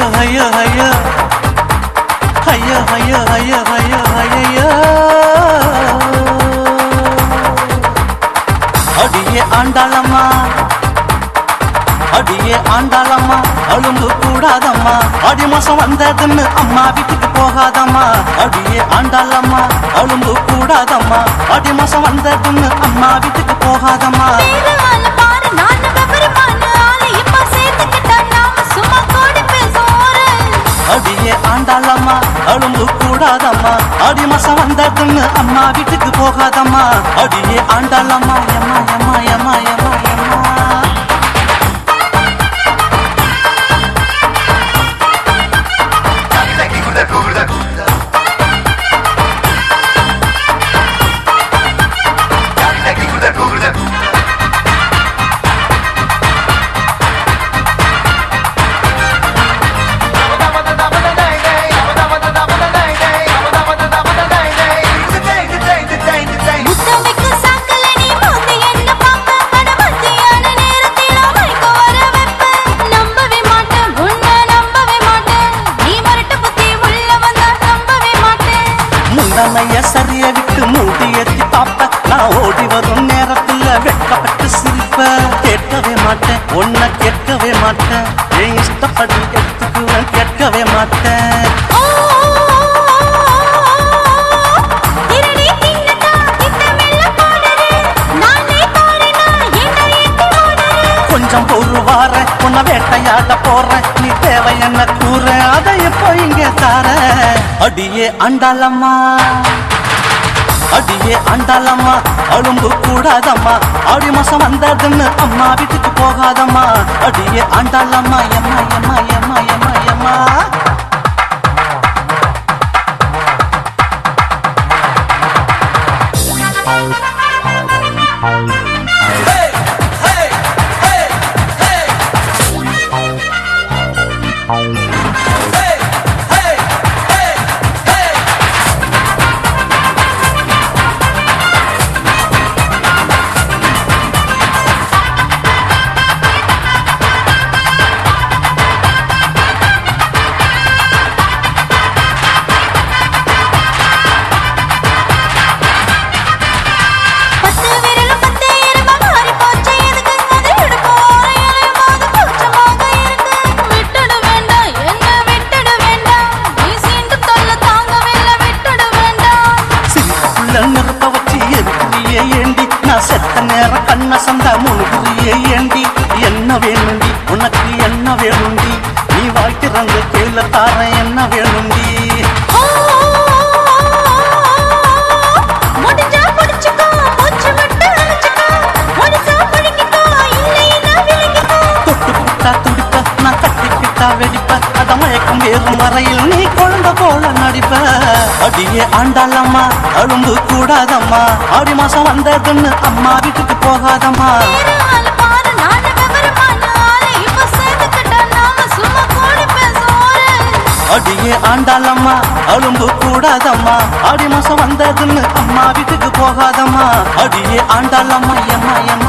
ஐயா ஐயா ஐயா ஐயா ஐயா ஐயா ஐயா அடியே ஆண்டாளம்மா. அடியே ஆண்டாளம்மா. அழும்பு கூடாதம்மா. அடி மாசம் வந்ததுன்னு அம்மா வீட்டுக்கு போகாதம்மா. அடியே ஆண்டாளம்மா. அழும்பு கூடாதம்மா. அடி மாசம் வந்ததுன்னு அம்மா வீட்டுக்கு போகாதம்மா. அடியே அழும்பு கூடாதம்மா. அடி மாசம் வந்ததுன்னு அம்மா வீட்டுக்கு போகாதம்மா. அடியே ஆண்டாளம்மா. முந்தனைய சரிய விட்டு மூடி ஏத்தி பாப்ப நான் ஓடி வரும் நேரத்துல வெட்கப்பட்டு சிரிப்ப. கேட்கவே மாட்டேன் உன்னை கேட்கவே மாட்டேன். என் இஷ்டப்படி எடுத்துக்குவேன் கேட்கவே மாட்டேன். கொஞ்சம் ஒரு வார உன்னை வேட்டையாட போறேன். நீ தேவை என்ன அடியே அண்டாளம்மா. அடியே அண்டாளம்மா அழும்பு கூடாதம்மா. ஆடி மாசம் வந்ததுன்னு அம்மா வீட்டுக்கு போகாதம்மா. அடியே ஆண்டாளம்மா எம்மா எம்மா எம்மா எம்மா எம்மா. பத்து நேரம் கண்ண சந்த முழுகுறியே ஏண்டி என்ன வேணுண்டி? உனக்கு என்ன வேணுண்டி? நீ வாழ்க்கிறங்க கீழ தார. கட்டிக்கிட்டா வெடிப்ப. அத மயக்கம் வேறும் வரையில் நீ குழந்த போல நடிப்ப. அடியே ஆண்டாளம்மா அழும்பு கூடாதம்மா. ஆடி மாசம் வந்ததுன்னு அம்மா வீட்டுக்கு போகாதம்மா. அடியே ஆண்டாளம்மா அழும்பு கூடாதம்மா. ஆடி மாசம் வந்ததுன்னு அம்மா வீட்டுக்கு போகாதம்மா. அடியே ஆண்டாளம்மா எம்மா எம்மா.